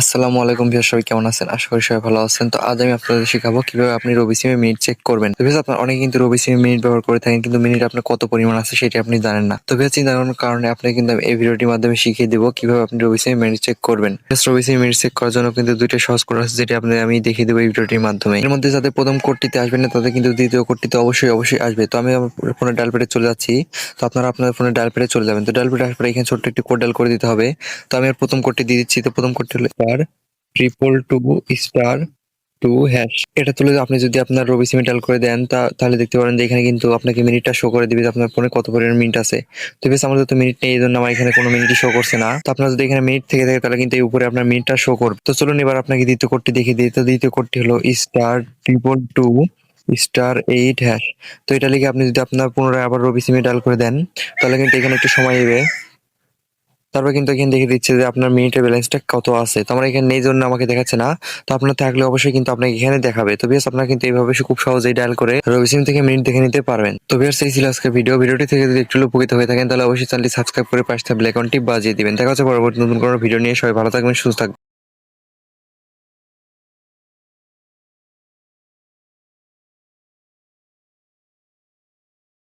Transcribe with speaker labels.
Speaker 1: আসসালামু আলাইকুম ভিউয়ার সবাই কেমন আছেন? আশা করি সবাই ভালো আছেন। তো আজ আমি আপনাদের শেখাবো কীভাবে আপনি রবি সিমে মিনিট চেক করবেন। তো আপনার অনেকে কিন্তু রবি সিমে মিনিট ব্যবহার করে থাকেন, কিন্তু মিনিট আপনার কত পরিমাণ আছে সেটা আপনি জানেন না। তো ভিউয়ার্স, চিন্তা করার কারণে আপনাকে কিন্তু আমি এই ভিডিওটির মাধ্যমে শিখিয়ে দেবো কীভাবে আপনি রবি সিমে মিনিট চেক করবেন। রবি সিমে মিনিট চেক করার জন্য কিন্তু দুইটা সহজ কোড আছে, যেটা আপনাদের আমি দেখিয়ে দেবো এই ভিডিওটির মাধ্যমে। এর মধ্যে যাদের প্রথম কোডটিতে আসবে না তাদের কিন্তু দ্বিতীয় কোডটিতে অবশ্যই অবশ্যই আসবে। তো আমি আমার ফোনে ডায়াল পেটে চলে যাচ্ছি। তো আপনারা আপনার ফোনে ডায়াল পেটে চলে যাবেন। তো ডায়াল পেটে আসার পরে এখানে ছোট্ট একটি কোড ডায়াল করে দিতে হবে। তো আমি প্রথম কোডটি দিয়ে দিচ্ছি। তো প্রথম কোডটি হলো star triple two star two hash এটা তুলে আপনি যদি আপনার রবি সিমে ডাল করে দেন তাহলে দেখতে পারেন যে এখানে কিন্তু আপনাকে মিনিটটা শো করে দিবে আপনার ফোনে কত পরিমাণ মিনিট আছে। তো বেশ, আমাদের তো মিনিট নেই, এই জন্য আমার এখানে কোনো মিনিটই শো করছে না। তো আপনার যদি এখানে মিনিট থেকে থাকে, তাহলে কিন্তু এই উপরে আপনার মিনিটটা শো করবে। তো চলুন এবার আপনাকে দ্বিতীয় কোডটি দেখিয়ে দিই। তো দ্বিতীয় কোডটি হলো star triple two star eight hash তো এটা লিখে আপনি যদি আপনার পুনরায় আবার রবি সিমে ডাল করে দেন, তাহলে কিন্তু এখানে একটু সময় নেবে। তারপর কিন্তু এখানে দেখে দিচ্ছে যে আপনার মিনিটের ব্যালেন্সটা কত আছে। তো আমার এখানে নেই জন্য আমাকে দেখাচ্ছে না। তো আপনার থাকলে অবশ্যই কিন্তু আপনাকে এখানে দেখাবে। তো বিয়াস আপনার কিন্তু এইভাবে খুব সহজেই ডায়াল করে রবি সিম থেকে মিনিট দেখে নিতে পারবেন। তো বেশ এই ছিল আজকে ভিডিও ভিডিওটি থেকে যদি একটু উপকৃত হয়ে থাকেন, তাহলে অবশ্যই চ্যানেলটি সাবস্ক্রাইব করে পাশে থাকলে অ্যাকাউন্টটি বাজিয়ে দিবেন। দেখা হচ্ছে পরবর্তী নতুন কোনো ভিডিও নিয়ে। সবাই ভালো থাকবেন, সুস্থ থাকবেন।